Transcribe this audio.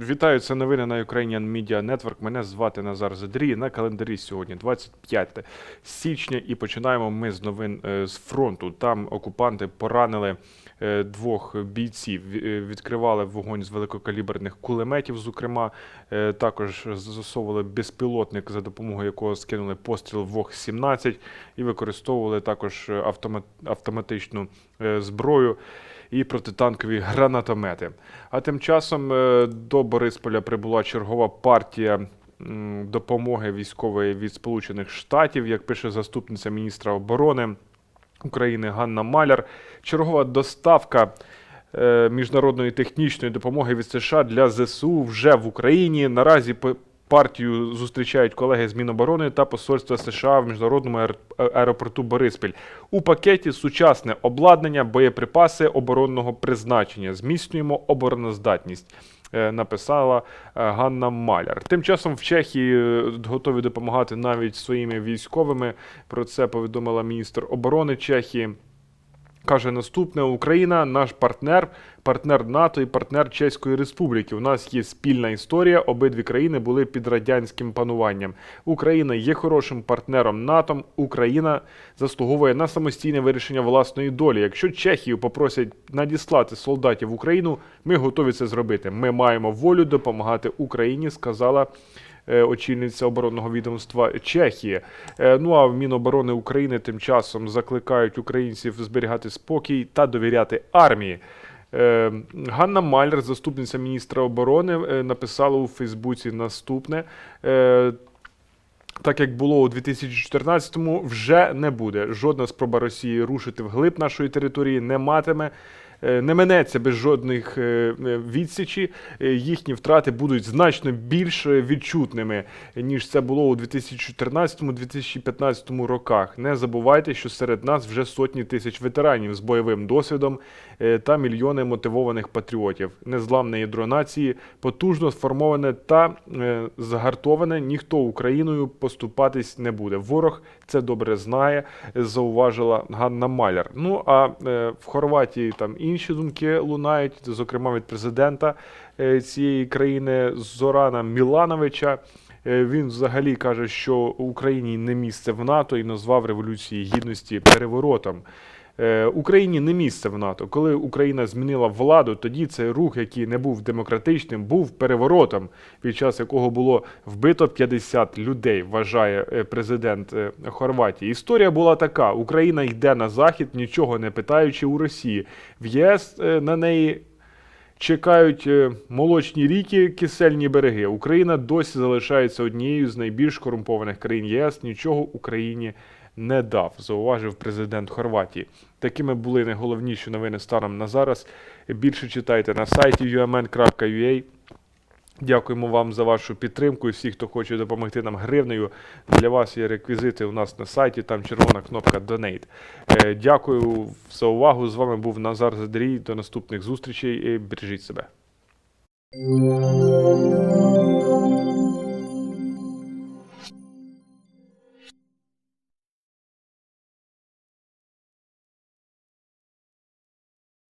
Вітаю, це новини на Ukrainian Media Network. Мене звати Назар Задрій. На календарі сьогодні 25 січня. І починаємо ми з новин е, з фронту. Там окупанти поранили е, двох бійців. Е, Відкривали вогонь з великокаліберних кулеметів. Зокрема, також застосовували безпілотник, за допомогою якого скинули постріл ВОГ-17 і використовували також автомат, автоматичну зброю і протитанкові гранатомети. А тим часом е, до Борисполя прибула чергова партія допомоги військової від Сполучених Штатів, як пише заступниця міністра оборони України Ганна Маляр. Чергова доставка е, міжнародної технічної допомоги від США для ЗСУ вже в Україні. Наразі партію зустрічають колеги з Міноборони та Посольства США в міжнародному аеропорту Бориспіль. У пакеті сучасне обладнання, боєприпаси оборонного призначення. Зміцнюємо обороноздатність. е, Написала е, Ганна Маляр. Тим часом в Чехії е, готові допомагати навіть своїми військовими. Про це повідомила міністр оборони Чехії. Каже наступне: Україна наш партнер, партнер НАТО і партнер Чеської Республіки. У нас є спільна історія. Обидві країни були під радянським пануванням. Україна є хорошим партнером НАТО. Україна заслуговує на самостійне вирішення власної долі. Якщо Чехію попросять надіслати солдатів в Україну, ми готові це зробити. Ми маємо волю допомагати Україні, сказала очільниця оборонного відомства Чехії. Е, Ну а в Міноборони України тим часом закликають українців зберігати спокій та довіряти армії. Е, Ганна Мальер, заступниця міністра оборони, е, написала у Фейсбуці наступне. Е, так як було у 2014-му, вже не буде. Жодна спроба Росії рушити вглиб нашої території не матиме. Е, Не минеться без жодних е, е, відсічі. Їхні втрати будуть значно більш відчутними, ніж це було у 2014-2015 роках. Не забувайте, що серед нас вже сотні тисяч ветеранів з бойовим досвідом та мільйони мотивованих патріотів. Незламне ядро нації, потужно сформоване та загартоване. Ніхто Україною поступатись не буде. Ворог це добре знає, зауважила Ганна Маляр. Ну а в Хорватії там інші думки лунають, зокрема від президента е, цієї країни Зорана Мілановича. Е, Він взагалі каже, що Україні не місце в НАТО і назвав революції гідності переворотом. Е, Україні не місце в НАТО. Коли Україна змінила владу, тоді цей рух, який не був демократичним, був переворотом, під час якого було вбито 50 людей, вважає е, президент е, Хорватії. Історія була така: Україна йде на захід, нічого не питаючи у Росії. В ЄС на неї чекають е, молочні ріки, кисельні береги. Україна досі залишається однією з найбільш корумпованих країн ЄС. Нічого Україні не дав, зауважив президент Хорватії. Такими були найголовніші новини станом на зараз. Більше читайте на сайті umn.ua. Дякуємо вам за вашу підтримку і всі, хто хоче допомогти нам гривнею. Для вас є реквізити у нас на сайті, там червона кнопка Donate. Е, Дякую за увагу. З вами був Назар Задрій. До наступних зустрічей. і Бережіть себе.